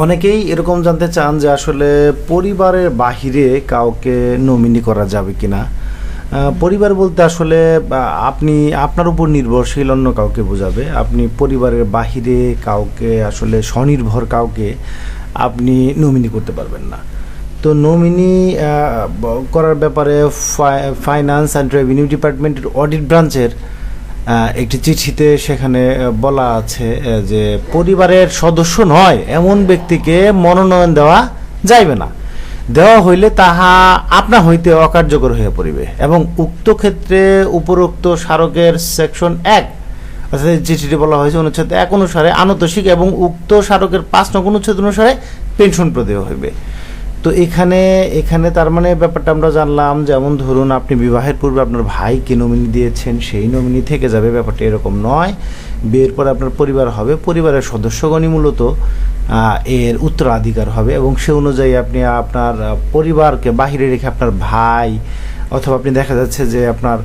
অনেকেই এরকম জানতে চান যে আসলে পরিবারের বাহিরে কাউকে নমিনি করা যাবে কিনা। পরিবার বলতে আসলে আপনি, আপনার উপর নির্ভরশীল অন্য কাউকে বোঝাবে। আপনি পরিবারের বাহিরে কাউকে আসলে স্বনির্ভর কাউকে আপনি নমিনি করতে পারবেন না। তো নমিনি করার ব্যাপারে ফাইন্যান্স অ্যান্ড রেভিনিউ ডিপার্টমেন্টের অডিট ব্রাঞ্চের একটি চিঠিতে সেখানে বলা আছে যে পরিবারের সদস্য নয়, এমন ব্যক্তিকে মনোনয়ন দেওয়া যাইবে না। দেওয়া হইলে তাহা আপনা হইতে অকার্যকর হয়ে পড়িবে এবং উক্ত ক্ষেত্রে উপরোক্ত স্মারকের সেকশন এক, অর্থাৎ চিঠিটি বলা হয়েছে অনুচ্ছেদ এক অনুসারে আনতোষিক এবং উক্ত স্মারকের পাঁচ নং অনুচ্ছেদ অনুসারে পেনশন প্রদেয় হইবে। তো এখানে এখানে তার মানে ব্যাপারটা আমরা জানলাম, যেমন ধরুন আপনি বিবাহের পূর্বে আপনার ভাইকে নমিনি দিয়েছেন, সেই নমিনি থেকে যাবে, ব্যাপারটা এরকম নয়। বিয়ের পরে আপনার পরিবার হবে, পরিবারের সদস্যগণই মূলত এর উত্তরাধিকার হবে এবং সে অনুযায়ী আপনি আপনার পরিবারকে বাহিরে রেখে আপনার ভাই অথবা আপনি দেখা যাচ্ছে যে আপনার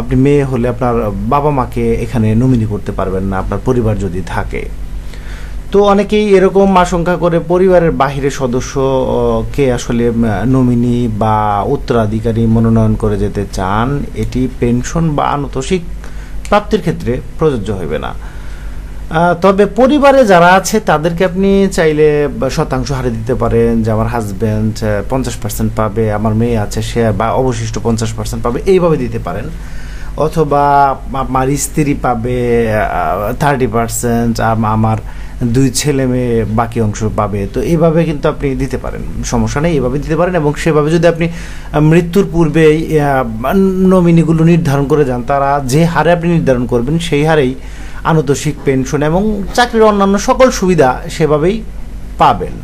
আপনি মেয়ে হলে আপনার বাবা মাকে এখানে নমিনি করতে পারবেন না, আপনার পরিবার যদি থাকে। তো অনেকেই এরকম আশঙ্কা করে পরিবারের বাহিরের সদস্য আহ, কে আসলে নমিনি বা উত্তরাধিকারী মনোনয়ন করে যেতে চান এটি পেনশন বা আনতোষিক প্রাপ্তির ক্ষেত্রে প্রযোজ্য হবে না। তবে পরিবারে যারা আছে তাদেরকে আপনি চাইলে শতাংশ হারে দিতে পারেন যে আমার হাজব্যান্ড পঞ্চাশ পার্সেন্ট পাবে আমার মেয়ে আছে সে বা অবশিষ্ট পঞ্চাশ পার্সেন্ট পাবে এইভাবে দিতে পারেন। অথবা আমার স্ত্রী পাবে থার্টি পার্সেন্ট আমার দুই ছেলে মেয়ে বাকি অংশ পাবে। তো এইভাবে কিন্তু আপনি দিতে পারেন, সমস্যা নেই, এভাবে দিতে পারেন এবং সেভাবে যদি আপনি মৃত্যুর পূর্বেই নমিনিগুলো নির্ধারণ করে যান, তারা যে হারে আপনি নির্ধারণ করবেন, সেই হারেই আনতোষিক পেনশন এবং চাকরির অন্যান্য সকল সুবিধা সেভাবেই পাবেন।